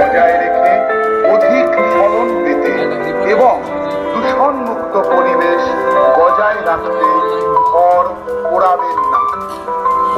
বজায় রেখে অধিক ফলন পেতে এবং দূষণমুক্ত পরিবেশ বজায় রাখতে ঘর পোড়াবেন না।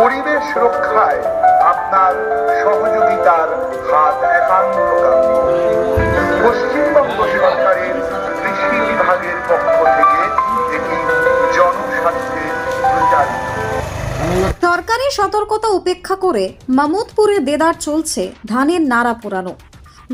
পরিবেশ রক্ষায় আপনার সহযোগিতার হাত একান্ত পশ্চিমবঙ্গ সরকারের কৃষি বিভাগের পক্ষ থেকে এটি জনস্বার্থে প্রচারিত। সরকারি সতর্কতা উপেক্ষা করে মামুদপুরে দেদার চলছে ধানের নাড়া পোড়ানো।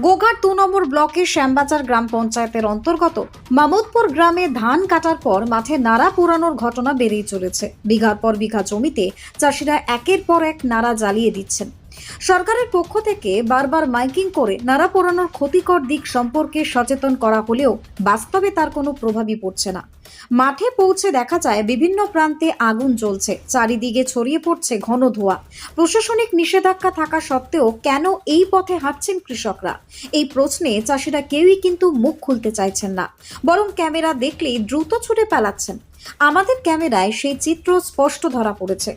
গোঘাট দু নম্বর ব্লকের শ্যামবাজার গ্রাম পঞ্চায়েতের অন্তর্গত মামুদপুর গ্রামে ধান কাটার পর মাঠে নাড়া পোড়ানোর ঘটনা বেড়েই চলেছে। বিঘার পর বিঘা জমিতে চাষিরা একের পর এক নাড়া জ্বালিয়ে দিচ্ছেন। সরকারের পক্ষ থেকে বারবার মাইকিং করে নাড়া পোড়ানোর ক্ষতিকর দিক সম্পর্কে সচেতন করা হলেও বাস্তবে তার কোনো প্রভাবই পড়ছে না। মাঠে পৌঁছে দেখা যায় বিভিন্ন প্রান্তে আগুন জ্বলছে। চারিদিকে ছড়িয়ে পড়ছে ঘন ধোয়া। প্রশাসনিক নিষেধাজ্ঞা থাকা সত্ত্বেও কেন এই পথে হাঁটছেন কৃষকরা? এই প্রশ্নে চাষিরা কেউই কিন্তু মুখ খুলতে চাইছেন না। বরং ক্যামেরা দেখলেই দ্রুত ছুটে পালাচ্ছেন। আমাদের ক্যামেরায় সেই চিত্র স্পষ্ট ধরা পড়েছে।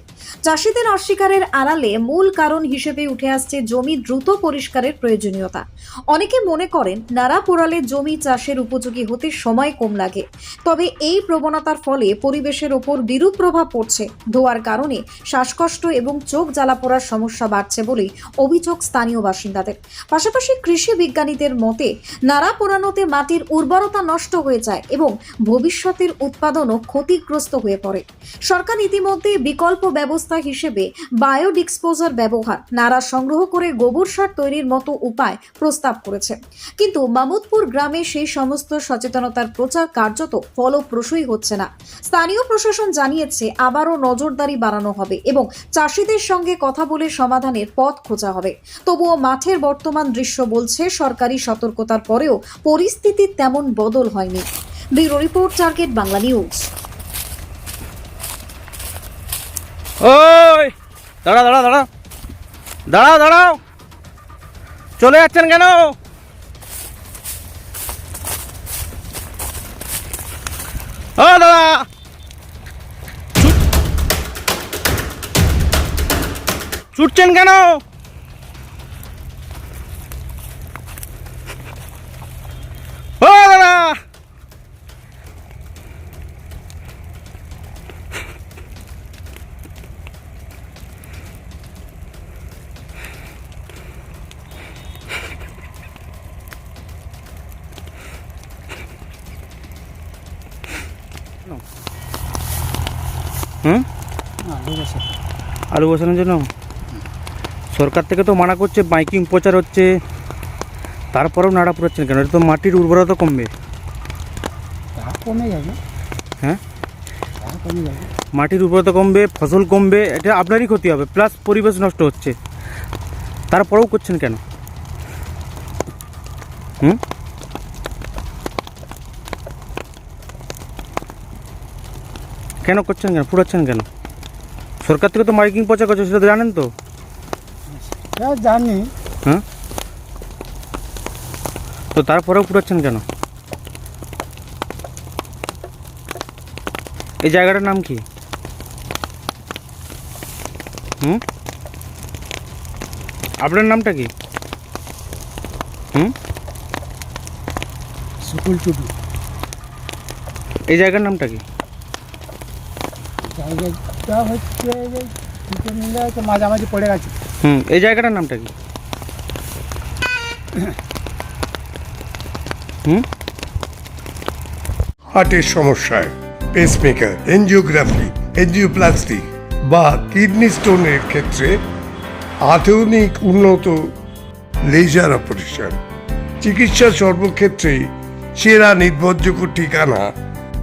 চাষিদের অস্বীকারের আড়ালে মূল কারণ হিসেবে উঠে আসছে জমি দ্রুত পরিষ্কারের প্রয়োজনীয়তা। অনেকে মনে করেন, নাড়া পোড়ালে জমি চাষের উপযোগী হতে সময় কম লাগে। তবে এই প্রবণতার ফলে পরিবেশের ওপর বিরূপ প্রভাব পড়ছে। ধোয়ার কারণে শ্বাসকষ্ট এবং চোখ জ্বালা পোড়ার সমস্যা বাড়ছে বলেই অভিযোগ স্থানীয় বাসিন্দাদের। পাশাপাশি কৃষি বিজ্ঞানীদের মতে, নাড়া পোড়ানোতে মাটির উর্বরতা নষ্ট হয়ে যায় এবং ভবিষ্যতের উৎপাদনও ক্ষতিগ্রস্ত হয়ে পড়ে। সরকার ইতিমধ্যে বিকল্প ব্যবস্থা হিসেবে বায়োডিক্সপোজার ব্যবহার নারা সংগ্রহ করে গোবর সার তৈরির মতো উপায় প্রস্তাব করেছে। কিন্তু মামুদপুর গ্রামে সেই সমস্ত সচেতনতার প্রচার কার্যত ফলপ্রসূই হচ্ছে না। স্থানীয় প্রশাসন জানিয়েছে, আবারও নজরদারি বাড়ানো হবে এবং চাষিদের সঙ্গে কথা বলে সমাধানের পথ খোঁজা হবে। তবুও মাঠের বর্তমান দৃশ্য বলছে, সরকারি সতর্কতার পরেও পরিস্থিতির তেমন বদল হয়নি। Bureau report, target Bangla news. ওই দাঁড়া দাঁড়া দাঁড়া দাঁড়াও দাঁড়াও। চলে যাচ্ছেন কেন? ও দাদা। ছুটছেন কেন ও দাদা হুম? আলু বসানোর জন্য? সরকার থেকে তো মানা করছে বাইকিং প্রচার হচ্ছে। তারপরেও নাড়া পুরাচ্ছেন কেন? এটা তো মাটির উর্বরতা কমবে। কমে যাবে। হ্যাঁ? মাটির উর্বরতা কমবে ফসল কমবে এটা আপনারই ক্ষতি হবে প্লাস পরিবেশ নষ্ট হচ্ছে। তারপরেও করছেন কেন? হুম? কেন করছেন কেন? পুরাচ্ছেন কেন? সরকার থেকে তো মাইকিং পচা করছে সেটা তো জানেন তো? হ্যাঁ জানি। হ্যাঁ? তো তারপরেও পুরাচ্ছেন কেন? এই জায়গাটার নাম কি? হুম? আপনার নামটা কি? হুম? সুকুল টুডু এই জায়গার নামটা কি? জায়গাটা হচ্ছে মাঝামাঝি পড়ে গেছে হুম, এই জায়গাটার নামটা কি? হার্টের সমস্যায় পেসমেকার এনজিওগ্রাফি এনজিওপ্লাস্টি বা কিডনি স্টোনের ক্ষেত্রে আধুনিক উন্নত লেজার অপারেশন চিকিৎসা সর্বক্ষেত্রেই সেরা নির্ভরযোগ্য ঠিকানা